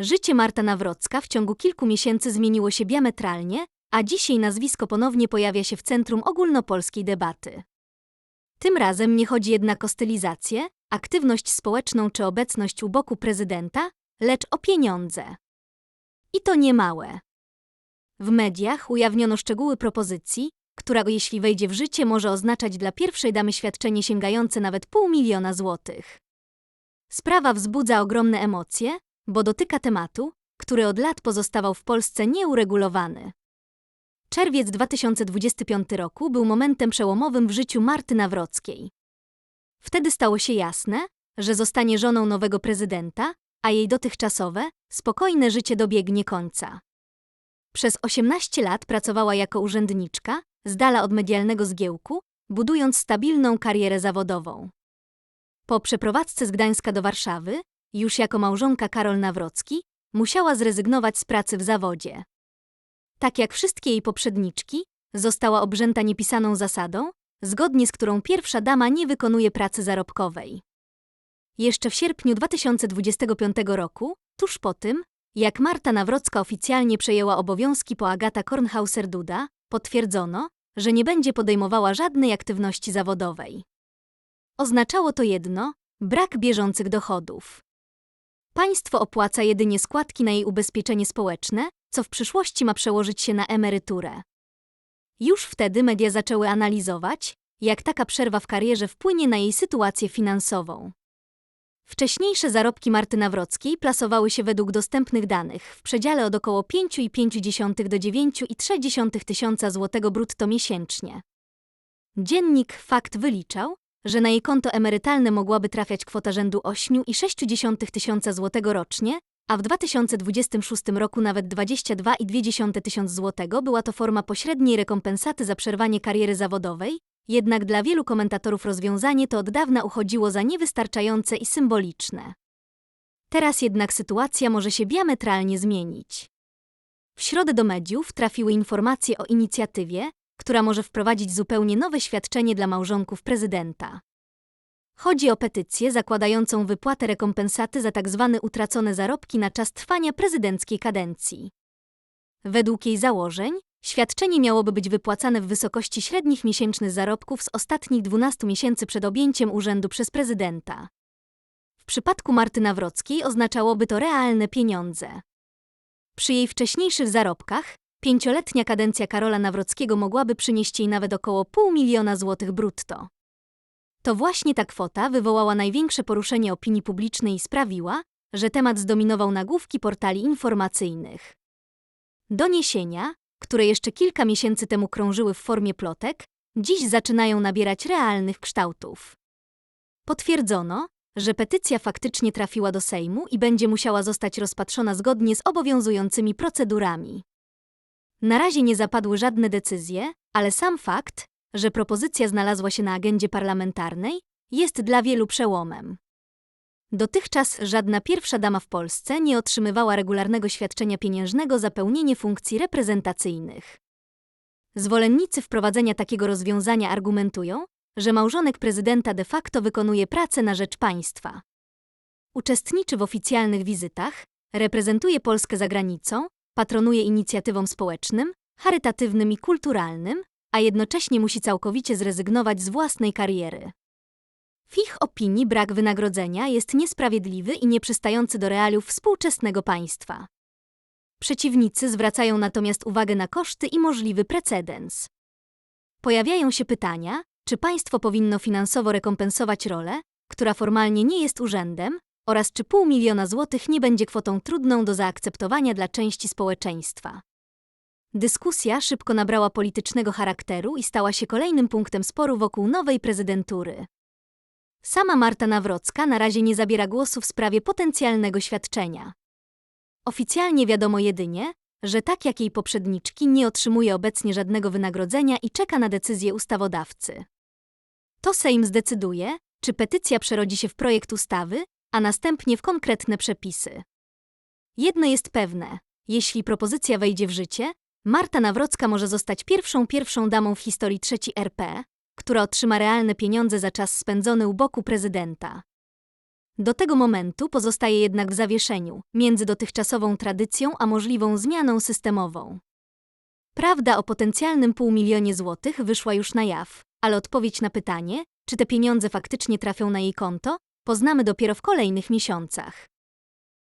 Życie Marta Nawrocka w ciągu kilku miesięcy zmieniło się diametralnie, a dzisiaj nazwisko ponownie pojawia się w centrum ogólnopolskiej debaty. Tym razem nie chodzi jednak o stylizację, aktywność społeczną czy obecność u boku prezydenta, lecz o pieniądze. I to nie małe. W mediach ujawniono szczegóły propozycji, która jeśli wejdzie w życie może oznaczać dla pierwszej damy świadczenie sięgające nawet pół miliona złotych. Sprawa wzbudza ogromne emocje, bo dotyka tematu, który od lat pozostawał w Polsce nieuregulowany. Czerwiec 2025 roku był momentem przełomowym w życiu Marty Nawrockiej. Wtedy stało się jasne, że zostanie żoną nowego prezydenta, a jej dotychczasowe, spokojne życie dobiegnie końca. Przez 18 lat pracowała jako urzędniczka, z dala od medialnego zgiełku, budując stabilną karierę zawodową. Po przeprowadzce z Gdańska do Warszawy, już jako małżonka Karol Nawrocki, musiała zrezygnować z pracy w zawodzie. Tak jak wszystkie jej poprzedniczki, została obrzęta niepisaną zasadą, zgodnie z którą pierwsza dama nie wykonuje pracy zarobkowej. Jeszcze w sierpniu 2025 roku, tuż po tym, jak Marta Nawrocka oficjalnie przejęła obowiązki po Agata Kornhauser-Duda, potwierdzono, że nie będzie podejmowała żadnej aktywności zawodowej. Oznaczało to jedno brak bieżących dochodów. Państwo opłaca jedynie składki na jej ubezpieczenie społeczne, co w przyszłości ma przełożyć się na emeryturę. Już wtedy media zaczęły analizować, jak taka przerwa w karierze wpłynie na jej sytuację finansową. Wcześniejsze zarobki Marty Nawrockiej plasowały się według dostępnych danych w przedziale od około 5,5 do 9,3 tysiąca złotego brutto miesięcznie. Dziennik Fakt wyliczał, że na jej konto emerytalne mogłaby trafiać kwota rzędu 8,6 tysiąca złotego rocznie, a w 2026 roku nawet 22,2 tysiąc złotego była to forma pośredniej rekompensaty za przerwanie kariery zawodowej, jednak dla wielu komentatorów rozwiązanie to od dawna uchodziło za niewystarczające i symboliczne. Teraz jednak sytuacja może się diametralnie zmienić. W środę do mediów trafiły informacje o inicjatywie, która może wprowadzić zupełnie nowe świadczenie dla małżonków prezydenta. Chodzi o petycję zakładającą wypłatę rekompensaty za tzw. Tak utracone zarobki na czas trwania prezydenckiej kadencji. Według jej założeń, świadczenie miałoby być wypłacane w wysokości średnich miesięcznych zarobków z ostatnich 12 miesięcy przed objęciem urzędu przez prezydenta. W przypadku Marty Nawrockiej oznaczałoby to realne pieniądze. Przy jej wcześniejszych zarobkach, pięcioletnia kadencja Karola Nawrockiego mogłaby przynieść jej nawet około pół miliona złotych brutto. To właśnie ta kwota wywołała największe poruszenie opinii publicznej i sprawiła, że temat zdominował nagłówki portali informacyjnych. Doniesienia, które jeszcze kilka miesięcy temu krążyły w formie plotek, dziś zaczynają nabierać realnych kształtów. Potwierdzono, że petycja faktycznie trafiła do Sejmu i będzie musiała zostać rozpatrzona zgodnie z obowiązującymi procedurami. Na razie nie zapadły żadne decyzje, ale sam fakt, że propozycja znalazła się na agendzie parlamentarnej, jest dla wielu przełomem. Dotychczas żadna pierwsza dama w Polsce nie otrzymywała regularnego świadczenia pieniężnego za pełnienie funkcji reprezentacyjnych. Zwolennicy wprowadzenia takiego rozwiązania argumentują, że małżonek prezydenta de facto wykonuje pracę na rzecz państwa. Uczestniczy w oficjalnych wizytach, reprezentuje Polskę za granicą, patronuje inicjatywom społecznym, charytatywnym i kulturalnym, a jednocześnie musi całkowicie zrezygnować z własnej kariery. W ich opinii brak wynagrodzenia jest niesprawiedliwy i nieprzystający do realiów współczesnego państwa. Przeciwnicy zwracają natomiast uwagę na koszty i możliwy precedens. Pojawiają się pytania, czy państwo powinno finansowo rekompensować rolę, która formalnie nie jest urzędem, oraz czy pół miliona złotych nie będzie kwotą trudną do zaakceptowania dla części społeczeństwa. Dyskusja szybko nabrała politycznego charakteru i stała się kolejnym punktem sporu wokół nowej prezydentury. Sama Marta Nawrocka na razie nie zabiera głosu w sprawie potencjalnego świadczenia. Oficjalnie wiadomo jedynie, że tak jak jej poprzedniczki nie otrzymuje obecnie żadnego wynagrodzenia i czeka na decyzję ustawodawcy. To Sejm zdecyduje, czy petycja przerodzi się w projekt ustawy, a następnie w konkretne przepisy. Jedno jest pewne, jeśli propozycja wejdzie w życie, Marta Nawrocka może zostać pierwszą pierwszą damą w historii III RP, która otrzyma realne pieniądze za czas spędzony u boku prezydenta. Do tego momentu pozostaje jednak w zawieszeniu między dotychczasową tradycją a możliwą zmianą systemową. Prawda o potencjalnym półmilionie złotych wyszła już na jaw, ale odpowiedź na pytanie, czy te pieniądze faktycznie trafią na jej konto, poznamy dopiero w kolejnych miesiącach.